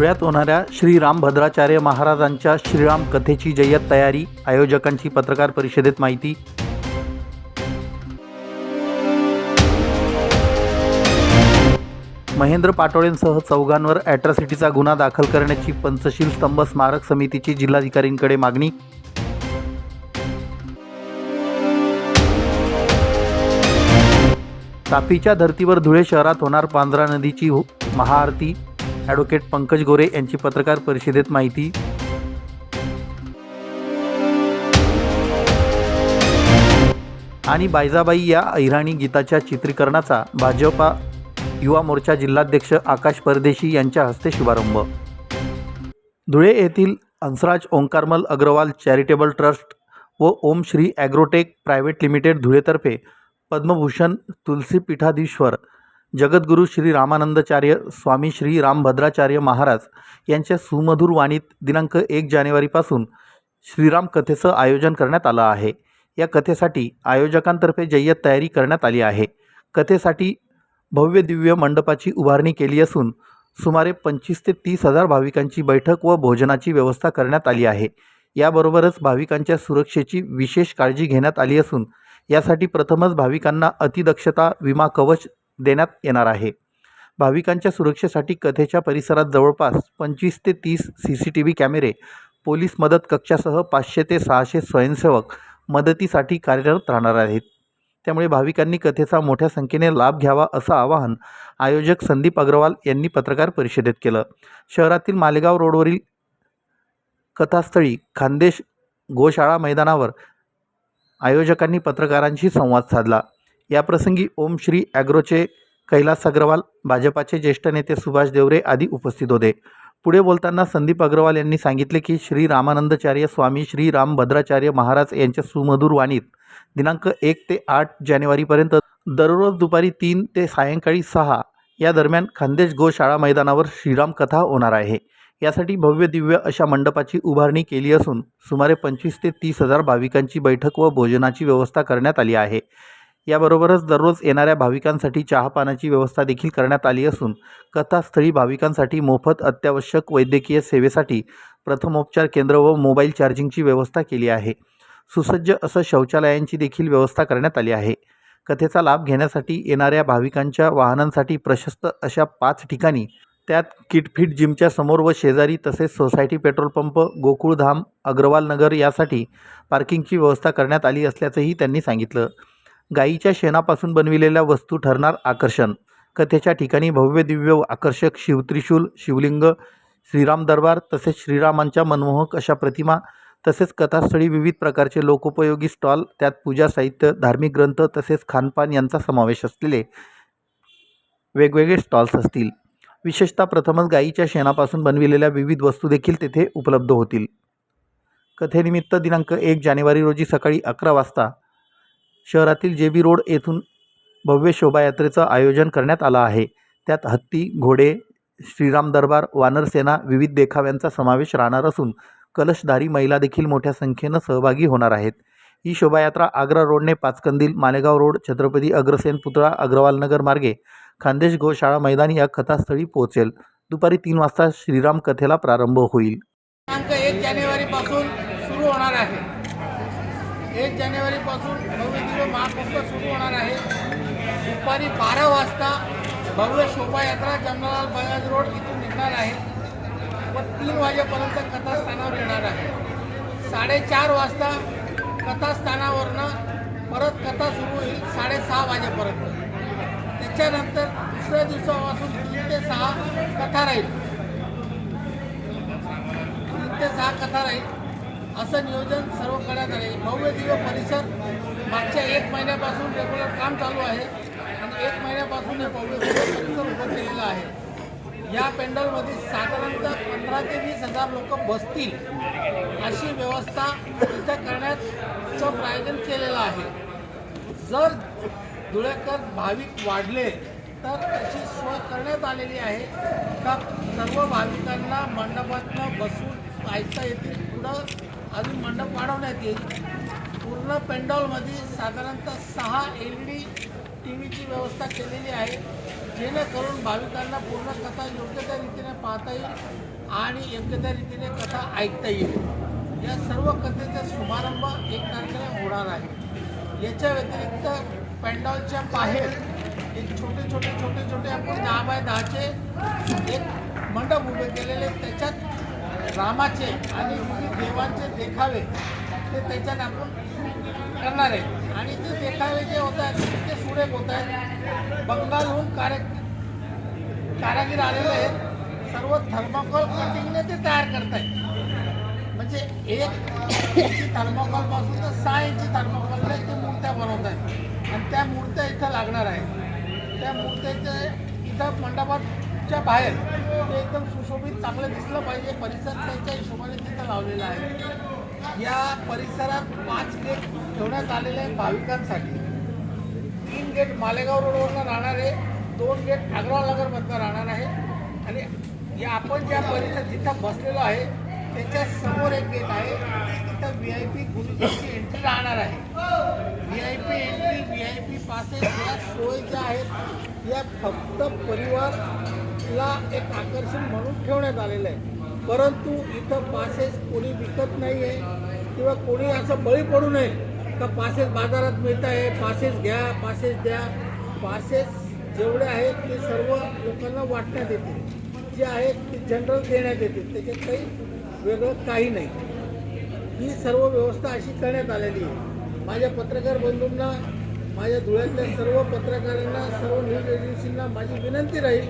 धुळ्यात होणाऱ्या श्री रामभद्राचार्य महाराजांच्या श्रीराम कथेची जय्यत तयारी आयोजकांची पत्रकार परिषदेत माहिती. महेंद्र पाटोळेंसह चौघांवर ॲट्रॉसिटीचा गुन्हा दाखल करण्याची पंचशील स्तंभ स्मारक समितीची जिल्हाधिकारींकडे मागणी. तापीच्या धर्तीवर धुळे शहरात होणार पांझरा नदीची हो- महाआरती. ॲडव्होकेट पंकज गोरे यांची पत्रकार परिषदेत माहिती. आणि बायजाबाई या अहिराणी गीताच्या चित्रीकरणाचा भाजपा युवा मोर्चा जिल्हाध्यक्ष आकाश परदेशी यांच्या हस्ते शुभारंभ. धुळे येथील हंसराज ओंकारमल अग्रवाल चॅरिटेबल ट्रस्ट व Om Shri agrotech private limited धुळेतर्फे Padma Bhushan Tulsi पीठाधीश्वर जगद्गुरू श्री रामानंदाचार्य स्वामी श्री रामभद्राचार्य महाराज यांच्या सुमधुर वाणीत दिनांक एक जानेवारीपासून श्रीराम कथेचं आयोजन करण्यात आलं आहे. या कथेसाठी आयोजकांतर्फे जय्यत तयारी करण्यात आली आहे. कथेसाठी भव्य दिव्य मंडपाची उभारणी केली असून सुमारे पंचवीस ते तीस हजार भाविकांची बैठक व भोजनाची व्यवस्था करण्यात आली आहे. याबरोबरच भाविकांच्या सुरक्षेची विशेष काळजी घेण्यात आली असून यासाठी प्रथमच भाविकांना अतिदक्षता विमा कवच देण्यात येणार आहे. भाविकांच्या सुरक्षेसाठी कथेच्या परिसरात जवळपास पंचवीस ते तीस सी सी टी व्ही कॅमेरे पोलीस मदत कक्षासह पाचशे ते सहाशे स्वयंसेवक मदतीसाठी कार्यरत राहणार आहेत. त्यामुळे भाविकांनी कथेचा मोठ्या संख्येने लाभ घ्यावा असं आवाहन आयोजक संदीप अग्रवाल यांनी पत्रकार परिषदेत केलं. शहरातील मालेगाव रोडवरील कथास्थळी खानदेश गोशाळा मैदानावर आयोजकांनी पत्रकारांशी संवाद साधला. याप्रसंगी ओम श्री ॲग्रोचे कैलास अग्रवाल भाजपाचे ज्येष्ठ नेते सुभाष देवरे आदी उपस्थित होते. पुढे बोलताना संदीप अग्रवाल यांनी सांगितले की श्री रामानंदचार्य स्वामी श्री रामभद्राचार्य महाराज यांच्या सुमधुर वाणीत दिनांक एक ते आठ जानेवारीपर्यंत दररोज दुपारी तीन ते सायंकाळी सहा या दरम्यान खान्देश गोशाळा मैदानावर श्रीराम कथा होणार आहे. यासाठी भव्य दिव्य अशा मंडपाची उभारणी केली असून सुमारे पंचवीस ते तीस हजार भाविकांची बैठक व भोजनाची व्यवस्था करण्यात आली आहे. याबरोबरच दररोज येणाऱ्या भाविकांसाठी चहापानाची व्यवस्था देखील करण्यात आली असून कथास्थळी भाविकांसाठी मोफत अत्यावश्यक वैद्यकीय सेवेसाठी प्रथमोपचार केंद्र व मोबाईल चार्जिंगची व्यवस्था केली आहे. सुसज्ज असं शौचालयांची देखील व्यवस्था करण्यात आली आहे. कथेचा लाभ घेण्यासाठी येणाऱ्या भाविकांच्या वाहनांसाठी प्रशस्त अशा पाच ठिकाणी त्यात किटफिट जिमच्या समोर व शेजारी तसेच society petrol pump Gokuldham Agrawal Nagar यासाठी पार्किंगची व्यवस्था करण्यात आली असल्याचंही त्यांनी सांगितलं. गाईच्या शेणापासून बनविलेल्या वस्तू ठरणार आकर्षण. कथेच्या ठिकाणी भव्य दिव्य आकर्षक शिवत्रिशूल शिवलिंग श्रीराम दरबार तसेच श्रीरामांच्या मनमोहक अशा प्रतिमा तसेच कथास्थळी विविध प्रकारचे लोकोपयोगी स्टॉल त्यात पूजा साहित्य धार्मिक ग्रंथ तसेच खानपान यांचा समावेश असलेले वेगवेगळे स्टॉल्स असतील. विशेषतः प्रथमच गाईच्या शेणापासून बनविलेल्या विविध वस्तू देखील तेथे उपलब्ध होतील. कथेनिमित्त दिनांक एक जानेवारी रोजी सकाळी अकरा वाजता शहरातील जे बी रोड येथून भव्य शोभायात्रेचं आयोजन करण्यात आलं आहे. त्यात हत्ती घोडे श्रीराम दरबार वानरसेना विविध देखाव्यांचा समावेश राहणार असून कलशधारी महिला देखील मोठ्या संख्येनं सहभागी होणार आहेत. ही शोभायात्रा आग्रा रोडने पाचकंदील मालेगाव रोड छत्रपती अग्रसेन पुतळा अग्रवालनगर मार्गे खानदेश गोशाळा मैदान या कथास्थळी पोहोचेल. दुपारी तीन वाजता श्रीराम कथेला प्रारंभ होईल दिनांक एक जानेवारीपासून सुरू होणार आहे एक जानेवारीपासून भव्य दिव्य महाकुंभ सुरू होणार आहे दुपारी बारा वाजता भव्य शोभायात्रा जमनालाल बजाज रोड इथून निघणार आहे. व तीन वाजेपर्यंत कथास्थानावर येणार आहे. साडेचार वाजता कथास्थानावरनं परत कथा सुरू होईल साडेसहा वाजेपर्यंत. त्याच्यानंतर दुसऱ्या दिवसापासून तीन ते सहा कथा राहील. तीन ते सहा कथा राहील. असं नियोजन सर्व करण्यात आले भव्य दिव्य परिसर मागच्या एक महिन्यापासून रेग्युलर काम चालू आहे. एक महिन्यापासून हे भव्य उभं केलेलं आहे. या पेंडलमध्ये साधारणतः पंधरा ते वीस हजार लोक बसतील अशी व्यवस्था इथं करण्याचं प्रायोजन केलेलं आहे. जर धुळेकर भाविक वाढले तर त्याची सोय करण्यात आलेली आहे का? सर्व भाविकांना मंडपातनं बसून ऐकता येतील पुढं अजून मंडप वाढवण्यात येईल. पूर्ण पेंडॉलमध्ये साधारणतः सहा एल ई डी टी व्यवस्था केलेली आहे जेणेकरून भाविकांना पूर्ण कथा योग्य त्या रीतीने पाहता येईल आणि योग्य त्या रीतीने कथा ऐकता येईल. या सर्व कथेचा शुभारंभ एक तारखेला होणार आहे. याच्या व्यतिरिक्त पेंडॉलच्या बाहेर एक छोटे छोटे छोटे छोटे आपण दहा बाय दहाचे एक मंडप उभे केलेले त्याच्यात रामाचे आणि देवांचे देखावे ते त्याच्यात आपण करणार आहे. आणि ते देखावे जे होत आहेत ते सुरेख होत आहेत. बंगालहून कार्य कारागीर आलेले आहेत. सर्व थर्माकोल कटिंगने ते तयार करतायत. म्हणजे एक इंची थर्माकोलपासून तर सहा इंची थर्माकोलने ते मूर्त्या बनवत आहेत आणि त्या मूर्त्या इथं लागणार आहेत. त्या मूर्त्याच्या इथं मंडपाच्या बाहेर ते एकदम सुशोभित चांगलं दिसलं पाहिजे. परिसर त्याच्या हिशोबाने तिथं लावलेला आहे. या परिसरात पाच गेट ठेवण्यात आलेले आहे भाविकांसाठी. तीन गेट मालेगाव रोडवरनं राहणार आहे. दोन गेट आग्रा नगरमधनं राहणार आहे. आणि या आपण ज्या परिसर जिथं बसलेलो आहे त्याच्यासमोर एक गेट आहे. तिथं व्ही आय पी गुरुजींची एंट्री राहणार आहे. V I P entry V I P passes या सोय ज्या आहेत. या फक्त परिवारला एक आकर्षण म्हणून ठेवण्यात आलेलं आहे. परंतु इथं पासेस कोणी विकत नाही आहे किंवा कोणी असं बळी पडू नये का पासेस बाजारात मिळत आहे पासेस घ्या पासेस द्या. पासेस जेवढे आहेत ते सर्व लोकांना वाटण्यात येते जे आहेत ते जनरल देण्यात येते त्याच्यात काही वेगळं काही नाही. ही सर्व व्यवस्था अशी करण्यात आलेली आहे. माझ्या पत्रकार बंधूंना माझ्या धुळ्यातल्या सर्व पत्रकारांना सर्व न्यूज एजन्सींना माझी विनंती राहील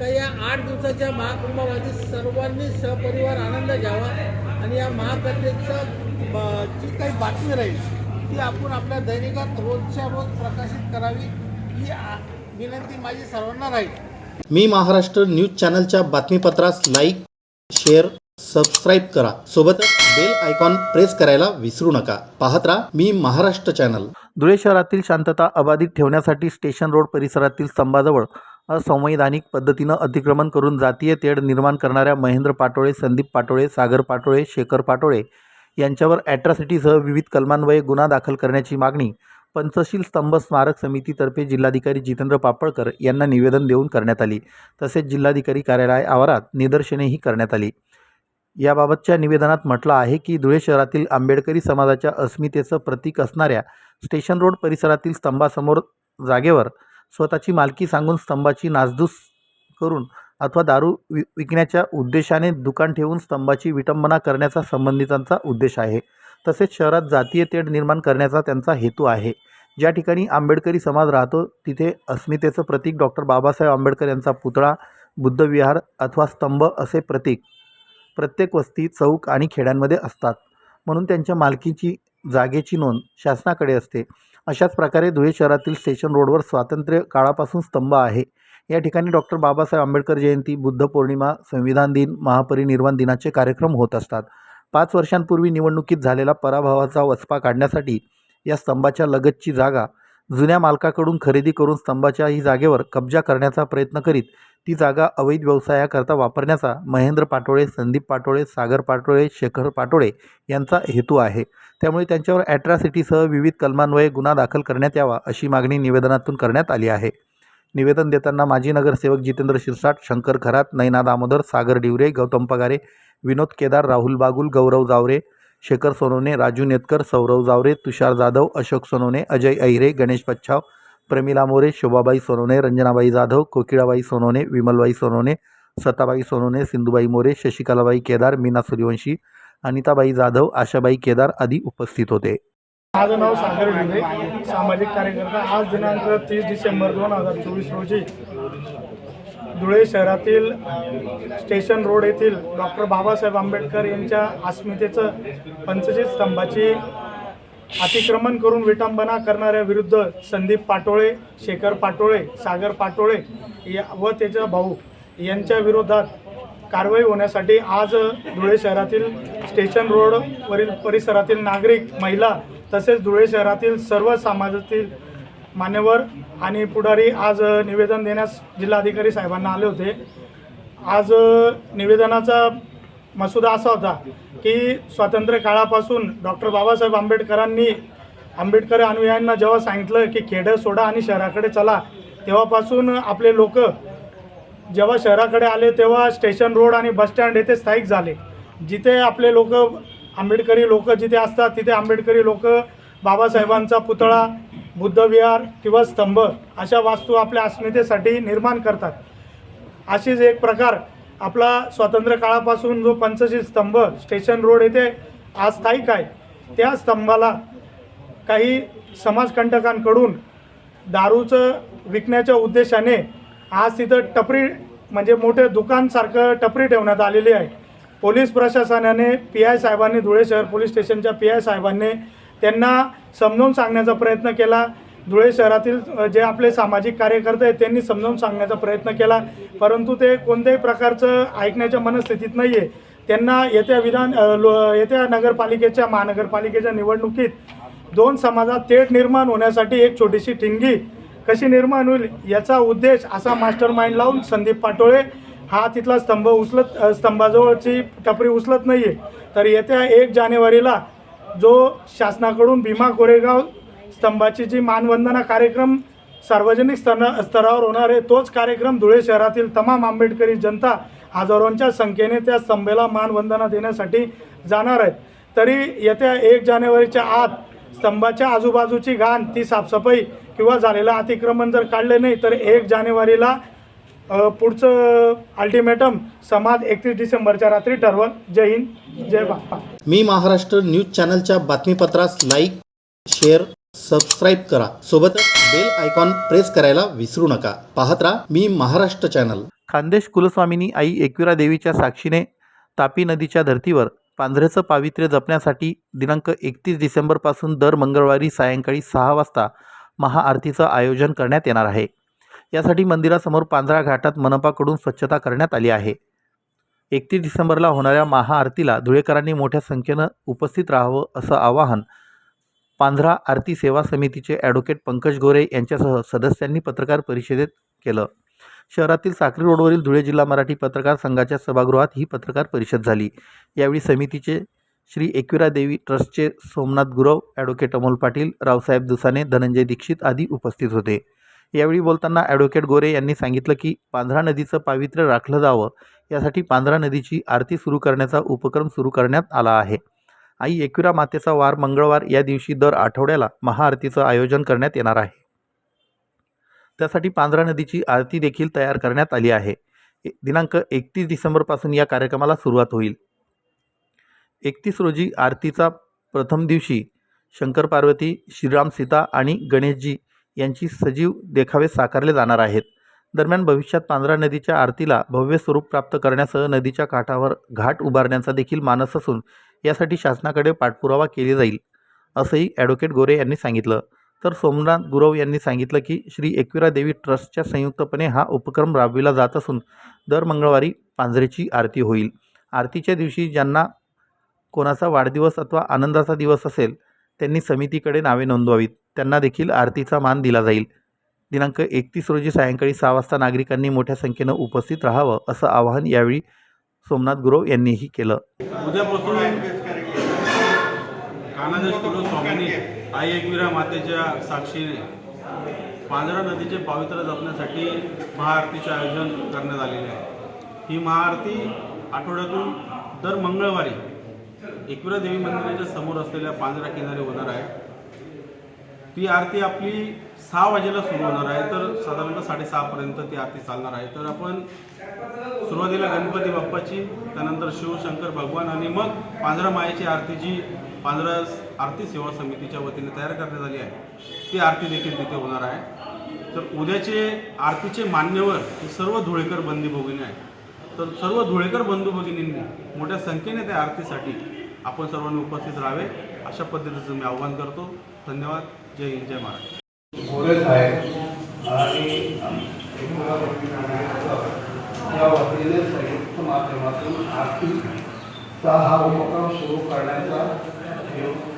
का या आठ दिवसाच्या महाकुंभामध्ये सर्वांनी सहपरिवार आनंद घ्यावा आणि या महाकथेचं जी काही बातमी राहील ती आपण आपल्या दैनिकात रोजच्या रोज प्रकाशित करावी ही विनंती माझी सर्वांना राहील. मी महाराष्ट्र न्यूज चॅनलच्या बातमीपत्रास लाईक शेअर सबस्क्राईब करा. सोबतच बेल आयकॉन प्रेस करायला विसरू नका. पाहत राहा मी महाराष्ट्र चॅनल. धुळे शहरातील शांतता अबाधित ठेवण्यासाठी स्टेशन रोड परिसरातील स्तंभाजवळ असंवैधानिक पद्धतीनं अतिक्रमण करून जातीय तेढ निर्माण करणाऱ्या महेंद्र पाटोळे संदीप पाटोळे सागर पाटोळे शेखर पाटोळे यांच्यावर ॲट्रॉसिटीसह विविध कलमान्वये गुन्हा दाखल करण्याची मागणी पंचशील स्तंभ स्मारक समितीतर्फे जिल्हाधिकारी जितेंद्र पापळकर यांना निवेदन देऊन करण्यात आली. तसेच जिल्हाधिकारी कार्यालय आवारात निदर्शनेही करण्यात आली. याबाबतच्या निवेदनात म्हटलं आहे की धुळे शहरातील आंबेडकरी समाजाच्या अस्मितेचं प्रतीक असणाऱ्या स्टेशन रोड परिसरातील स्तंभासमोर जागेवर स्वतःची मालकी सांगून स्तंभाची नासधूस करून अथवा दारू वि विकण्याच्या उद्देशाने दुकान ठेवून स्तंभाची विटंबना करण्याचा संबंधितांचा उद्देश आहे. तसेच शहरात जातीय तेढ निर्माण करण्याचा त्यांचा हेतू आहे. ज्या ठिकाणी आंबेडकरी समाज राहतो तिथे अस्मितेचं प्रतीक डॉक्टर बाबासाहेब आंबेडकर यांचा पुतळा बुद्धविहार अथवा स्तंभ असे प्रतीक प्रत्येक वस्ती चौक आणि खेड्यांमध्ये असतात. म्हणून त्यांच्या मालकीची जागेची नोंद शासनाकडे असते. अशाच प्रकारे धुळे शहरातील स्टेशन रोडवर स्वातंत्र्य काळापासून स्तंभ आहे. या ठिकाणी डॉक्टर बाबासाहेब आंबेडकर जयंती बुद्ध पौर्णिमा संविधान दिन महापरिनिर्वाण दिनाचे कार्यक्रम होत असतात. पाच वर्षांपूर्वी निवडणुकीत झालेला पराभवाचा वचपा काढण्यासाठी या स्तंभाच्या लगतची जागा जुन्या मालकाकडून खरेदी करून स्तंभाच्या ही जागेवर कब्जा करण्याचा प्रयत्न करीत ती जागा अवैध व्यवसायाकरता वापरण्याचा महेंद्र पाटोळे संदीप पाटोळे सागर पाटोळे शेखर पाटोळे यांचा हेतू आहे. त्यामुळे त्यांच्यावर ॲट्रॉसिटीसह विविध कलमान्वये गुन्हा दाखल करण्यात यावा अशी मागणी निवेदनातून करण्यात आली आहे. निवेदन देताना माजी नगरसेवक जितेंद्र शिरसाट शंकर खरात नैना दामोदर सागर डिवरे गौतम पगारे विनोद केदार राहुल बागुल गौरव जावरे शेखर सोनवणे राजू नेतकर सौरव जावरे तुषार जाधव अशोक सोनवणे अजय अहिरे गणेश पच्छाव प्रमिला मोरे शोभाबाई सोनवणे रंजनाबाई जाधव कोकिळाबाई सोनवणे विमलबाई सोनवणे सताबाई सोनवणे सिंधुबाई मोरे शशिकलाबाई केदार मीना सूर्यवंशी अनिताबाई जाधव आशाबाई केदार आदी उपस्थित होते. माझं नाव सागर ढिले सामाजिक कार्यकर्ता. आज दिनांक तीस डिसेंबर दोन हजार चोवीस रोजी धुळे शहरातील स्टेशन रोड येथील डॉक्टर बाबासाहेब आंबेडकर यांच्या अस्मितेचं पंचशील स्तंभाची अतिक्रमण करून विटंबना करणाऱ्या विरुद्ध संदीप पाटोळे शेखर पाटोळे सागर पाटोळे या व त्याचा भाऊ यांच्या विरोधात कारवाई होण्यासाठी आज धुळे शहरातील स्टेशन रोडवरील परिसरातील नागरिक महिला तसेच धुळे शहरातील सर्व समाजातील मान्यवर आणि पुढारी आज निवेदन देण्यास जिल्हाधिकारी साहेबांना आले होते. आज निवेदनाचा मसुदा असा होता की स्वातंत्र्य काळापासून डॉक्टर बाबासाहेब आंबेडकरांनी आंबेडकर अनुयायांना जेव्हा सांगितलं की खेडं सोडा आणि शहराकडे चला तेव्हापासून आपले लोक जेव्हा शहराकडे आले तेव्हा स्टेशन रोड आणि बसस्टँड येथे स्थायिक झाले. जिथे आपले लोक आंबेडकरी लोक जिथे असतात तिथे आंबेडकरी लोक बाबासाहेबांचा पुतळा बुद्धविहार किंवा स्तंभ अशा वास्तू आपल्या अस्मितेसाठी निर्माण करतात. अशीच एक प्रकार आपला स्वातंत्र्य काळापासून जो पंचशील स्तंभ स्टेशन रोड येथे आज स्थायिक आहे त्या स्तंभाला काही समाजकंटकांकडून दारूचं विकण्याच्या उद्देशाने आज तिथं टपरी म्हणजे मोठे दुकानसारखं टपरी ठेवण्यात आलेली आहे. पोलीस प्रशासनाने पी आय साहेबांनी धुळे शहर पोलीस स्टेशनच्या पी आय साहेबांनी त्यांना समजावून सांगण्याचा प्रयत्न केला. धुळे शहरातील जे आपले सामाजिक कार्यकर्ते आहेत त्यांनी समजावून सांगण्याचा प्रयत्न केला. परंतु ते कोणत्याही प्रकारचं ऐकण्याच्या मनस्थितीत नाही आहे त्यांना येत्या विधान लो येत्या नगरपालिकेच्या महानगरपालिकेच्या निवडणुकीत दोन समाजात थेट निर्माण होण्यासाठी एक छोटीशी ठिणगी कशी निर्माण होईल याचा उद्देश असा मास्टर माइंड लावून संदीप पाटोळे हा तिथला स्तंभ उचलत स्तंभाजवळची टपरी उचलत नाही आहे तर येत्या एक जानेवारीला जो शासनाकडून भीमा कोरेगाव स्तंभाची जी मानवंदना कार्यक्रम सार्वजनिक स्तर स्तरावर होणार आहे तोच कार्यक्रम धुळे शहरातील तमाम आंबेडकरी जनता हजारोंच्या संख्येने त्या स्तंभेला मानवंदना देण्यासाठी जाणार आहेत. तरी येत्या एक जानेवारीच्या आत स्तंभाच्या आजूबाजूची घाण ती साफसफाई किंवा झालेलं अतिक्रमण जर काढले नाही तर एक जानेवारीला पुढचं अल्टिमेटम समाज एकतीस डिसेंबरच्या रात्री ठरवल. जय हिंद जय बाप्पा. मी महाराष्ट्र न्यूज चॅनलच्या बातमीपत्रास लाईक शेअर सबस्क्राईब करा. सोबतच बेल आयकॉन प्रेस करायला विसरू नका. पाहत राहा मी महाराष्ट्र चॅनल खानदेश कुलस्वामिनी आई एकविरा देवीच्या साक्षीने तापी नदीच्या धर्तीवर पांढऱ्याचं पावित्र्य जपण्यासाठी दिनांक एकतीस डिसेंबरपासून दर मंगळवारी सायंकाळी सहा वाजता महाआरतीचं आयोजन करण्यात येणार आहे. यासाठी मंदिरासमोर पांझरा घाटात मनपाकडून स्वच्छता करण्यात आली आहे. एकतीस डिसेंबरला होणाऱ्या महाआरतीला धुळेकरांनी मोठ्या संख्येनं उपस्थित राहावं असं आवाहन पांढरा आरती सेवा समितीचे ॲडव्होकेट पंकज गोरे यांच्यासह सदस्यांनी पत्रकार परिषदेत केलं. शहरातील साक्री रोडवरील धुळे जिल्हा मराठी पत्रकार संघाच्या सभागृहात ही पत्रकार परिषद झाली. यावेळी समितीचे श्री एकविरा देवी ट्रस्टचे सोमनाथ गुरव ॲडव्होकेट अमोल पाटील रावसाहेब दुसाने धनंजय दीक्षित आदी उपस्थित होते. यावेळी बोलताना ॲडव्होकेट गोरे यांनी सांगितलं की पांढरा नदीचं पावित्र्य राखलं जावं यासाठी पांढरा नदीची आरती सुरू करण्याचा उपक्रम सुरू करण्यात आला आहे. आई एकविरा मातेचा वार मंगळवार या दिवशी दर आठवड्याला महाआरतीचं आयोजन करण्यात येणार आहे. त्यासाठी पांजरा नदीची आरती देखील तयार करण्यात आली आहे. दिनांक एकतीस डिसेंबरपासून या कार्यक्रमाला सुरुवात होईल. एकतीस रोजी आरतीचा प्रथम दिवशी शंकर पार्वती श्रीराम सीता आणि गणेशजी यांची सजीव देखावे साकारले जाणार आहेत. दरम्यान भविष्यात पांजरा नदीच्या आरतीला भव्य स्वरूप प्राप्त करण्यासह नदीच्या काठावर घाट उभारण्याचा देखील मानस असून यासाठी शासनाकडे पाठपुरावा केली जाईल असंही ॲडव्होकेट गोरे यांनी सांगितलं. तर सोमनाथ गुरव यांनी सांगितलं की श्री एकविरा देवी ट्रस्टच्या संयुक्तपणे हा उपक्रम राबविला जात असून दर मंगळवारी पांजरेची आरती होईल. आरतीच्या दिवशी ज्यांना कोणाचा वाढदिवस अथवा आनंदाचा दिवस असेल त्यांनी समितीकडे नावे नोंदवावीत. त्यांना देखील आरतीचा मान दिला जाईल. दिनांक एकतीस रोजी सायंकाळी सहा वाजता नागरिकांनी मोठ्या संख्येनं उपस्थित राहावं असं आवाहन यावेळी सोमनाथ गुरव यांनीही केलं. उद्यापासून कानादेश आई एकविरा मातेच्या साक्षीने पांजरा नदीचे पावित्र्य जपण्यासाठी महाआरतीचे आयोजन करण्यात आलेले आहे. ही महाआरती आठवड्यातून दर मंगळवारी एकविरा देवी मंदिराच्या समोर असलेल्या पांढरा किनारी होणार आहे. ती आरती आपली सहा वाजेला सुरू होणार आहे तर साधारणतः साडेसहापर्यंत ती आरती चालणार आहे. तर आपण सुरुवातीला गणपती बाप्पाची त्यानंतर शिवशंकर भगवान आणि मग पांजरा मायेची आरती जी पांजरा आरती सेवा समितीच्या वतीने तयार करण्यात आली आहे ती आरती देखील तिथे होणार आहे. तर उद्याचे आरतीचे मान्यवर हे सर्व धुळेकर बंदी भगिनी आहेत. तर सर्व धुळेकर बंधू भगिनींनी मोठ्या संख्येने त्या आरतीसाठी आपण सर्वांनी उपस्थित राहावे अशा पद्धतीचं मी आव्हान करतो. धन्यवाद. जय हिंद जय महाराष्ट्र. बोलत आहे. आणि या वतीने संयुक्त माध्यमातून आर्थिकचा हा उपक्रम सुरू करण्याचा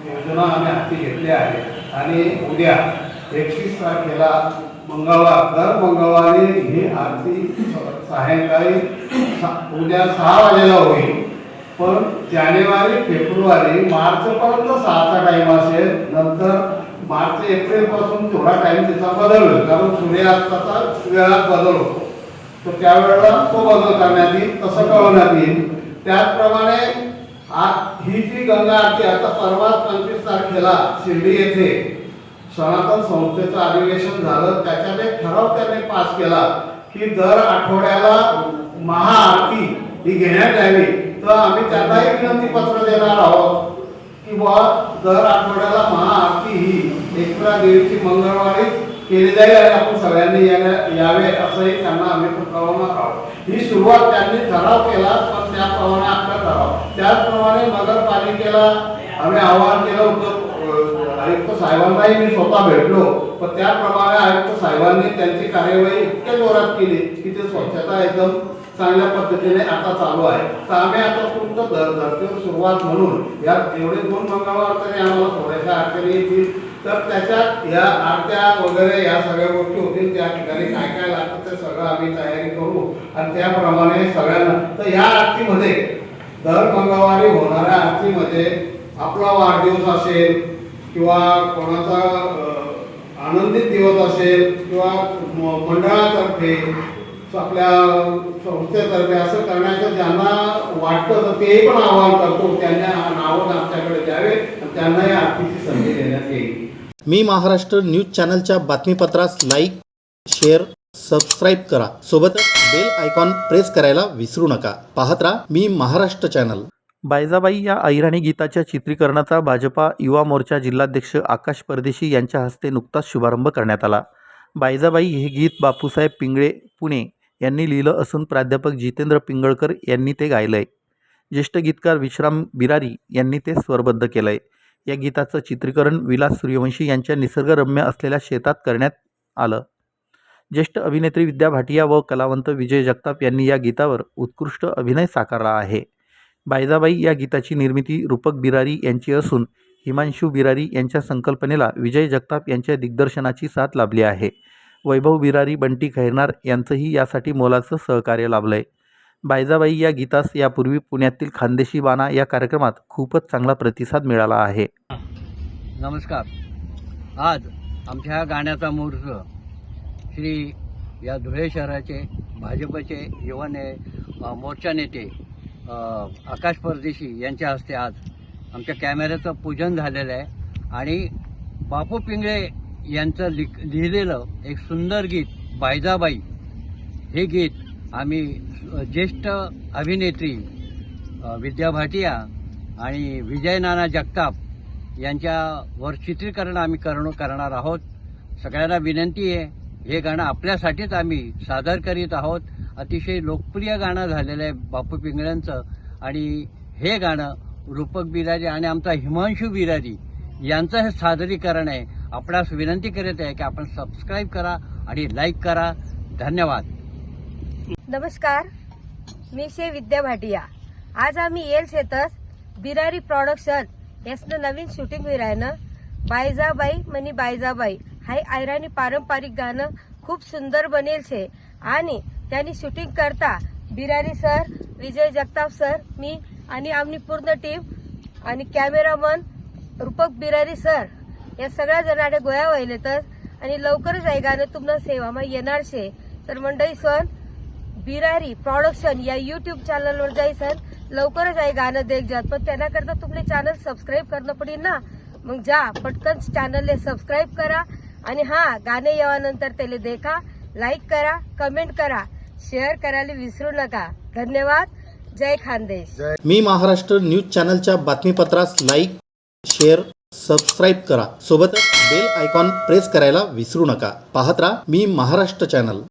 योजना आम्ही हाती घेतली आहे. आणि उद्या एकवीस तारखेला मंगळवार दर मंगळवारी ही आरती सायंकाळी सा- उद्या सहा वाजेला होईल. पण जानेवारी फेब्रुवारी मार्चपर्यंत सहाचा टाईम असेल. नंतर मार्च एप्रिलपासून थोडा टाइम त्याचा बदल कारण सूर्यास्ताचा वेळात बदल होतो. तर त्यावेळेला तो बदल करण्यात येईल तसं कळवण्यात येईल. त्याचप्रमाणे ही जी गंगा आरती आता सर्वात पंचवीस तारखेला शिर्डी येथे सनातन संस्थेचं अधिवेशन झालं. त्याच्यात एक ठराव त्यांनी पास केला की दर आठवड्याला महाआरती ही घेण्यात यावी. तर आम्ही त्यांनाही विनंती पत्र देणार आहोत की बुवा दर आठवड्याला महाआरती ही एकरा देवीची मंगळवारी केली जाईल आणि आपण सगळ्यांनी यावे असंही त्यांना आम्ही कळवणार आहोत. ही सुरुवात त्यांनी ठराव केला पण त्याप्रमाणे आपला ठराव त्याचप्रमाणे नगरपालिकेला आम्ही आवाहन केलं होतं आयुक्त साहेबांनाही मी स्वतः भेटलो. पण त्याप्रमाणे आयुक्त साहेबांनी त्यांची कार्यवाही इतक्या जोरात केली की ते स्वच्छता एकदम चांगल्या पद्धतीने आता चालू आहे. तर आम्ही आता तुमचं धर धरतीवर सुरुवात म्हणून या एवढे दोन मंगळवार तरी आम्हाला थोड्याशा अडचणी येतील. तर त्याच्यात या आरत्या वगैरे या सगळ्या गोष्टी होतील. त्या ठिकाणी काय काय लागतं ते सगळं आम्ही तयारी करू. आणि त्याप्रमाणे सगळ्यांना तर या आरतीमध्ये दर मंगळवारी होणाऱ्या आरतीमध्ये आपला वाढदिवस असेल किंवा कोणाचा आनंदित दिवस असेल किंवा मंडळातर्फे आपल्या संस्थेतर्फे असं करण्याचं ज्यांना वाटतं तर तेही पण आवाहन करतो. त्यांना नावं आमच्याकडे द्यावे आणि त्यांनाही आरतीची संधी देण्यात येईल. मी महाराष्ट्र न्यूज चॅनलच्या बातमीपत्रास लाईक शेअर सबस्क्राईब करा. सोबतच बेल आयकॉन प्रेस करायला विसरू नका. पाहत राहा मी महाराष्ट्र चॅनल. बायजाबाई या ऐराणी गीताच्या चित्रीकरणाचा भाजपा युवा मोर्चा जिल्हाध्यक्ष आकाश परदेशी यांच्या हस्ते नुकताच शुभारंभ करण्यात आला. बायजाबाई हे गीत बापूसाहेब पिंगळे पुणे यांनी लिहिलं असून प्राध्यापक जितेंद्र पिंगळकर यांनी ते गायलं आहे ज्येष्ठ गीतकार विश्राम बिरारी यांनी ते स्वरबद्ध केलं आहे या गीताचं चित्रीकरण विलास सूर्यवंशी यांच्या निसर्गरम्य असलेल्या शेतात करण्यात आलं. ज्येष्ठ अभिनेत्री विद्या भाटिया व कलावंत विजय जगताप यांनी या गीतावर उत्कृष्ट अभिनय साकारला आहे. बायजाबाई या गीताची निर्मिती रूपक बिरारी यांची असून हिमांशू बिरारी यांच्या संकल्पनेला विजय जगताप यांच्या दिग्दर्शनाची साथ लाभली आहे. वैभव बिरारी बंटी खैरनार यांचंही यासाठी मोलाचं सहकार्य लाभलं आहे बायजाबाई या गीतास यापूर्वी पुण्यातील खानदेशी बाणा या कार्यक्रमात खूपच चांगला प्रतिसाद मिळाला आहे. नमस्कार. आज आमच्या गाण्याचा मुहूर्त श्री या धुळे शहराचे भाजपचे युवा ने मोर्चा नेते आकाश परदेशी यांच्या हस्ते आज आमच्या कॅमेऱ्याचं पूजन झालेलं आहे आणि बापू पिंगळे यांचं लिख लिहिलेलं एक सुंदर गीत बायजाबाई हे गीत आम्ही ज्येष्ठ अभिनेत्री विद्या भाटिया आणि विजय नाना जगताप यांच्यावर चित्रीकरण आम्ही करण करणार आहोत. सगळ्यांना विनंती आहे हे गाणं आपल्यासाठीच आम्ही सादर करीत आहोत. अतिशय लोकप्रिय गाणं झालेलं आहे बापू पिंगळ्यांचं आणि हे गाणं रूपक बिरारी आणि आमचा हिमांशू बिरारी यांचं हे सादरीकरण आहे. आपणास विनंती करीत आहे की आपण सबस्क्राईब करा आणि लाईक करा. धन्यवाद. नमस्कार. मी शे विद्या भाटिया. आज आम्ही येल शेतस बिरारी प्रॉडक्शन यासनं नवीन शूटिंग विरायनं बायजाबाई मनी बायजाबाई. हाय आयराणी पारंपरिक गाणं खूप सुंदर बनेल छे आणि त्यांनी शूटिंग करता बिरारी सर विजय जगताप सर मी आणि आमनी पूर्ण टीम आणि कॅमेरामन रूपक बिरारी सर. या सगळ्या जणाडे गोळ्या व्हायले तर आणि लवकरच आहे गाणं तुम्हाला सेवामा येणार शे. तर मंडळी सण बिरारी प्रोडक्शन या युट्यूब चॅनलवर जायचं लवकरच आहे गाणं देख जात पण त्याकरता तुमले चॅनल सबस्क्राईब करणं पडेल ना. मग जा पटकन चॅनलने सबस्क्राईब करा आणि हा गाणे येवानंतर त्याला देखा. लाईक करा कमेंट करा. शेअर करायला विसरू नका. धन्यवाद. जय खानदेश. मी महाराष्ट्र न्यूज चॅनलच्या बातमीपत्रास लाईक शेअर सबस्क्राईब करा. सोबतच बेल आयकॉन प्रेस करायला विसरू नका. पाहत राहा मी महाराष्ट्र चॅनल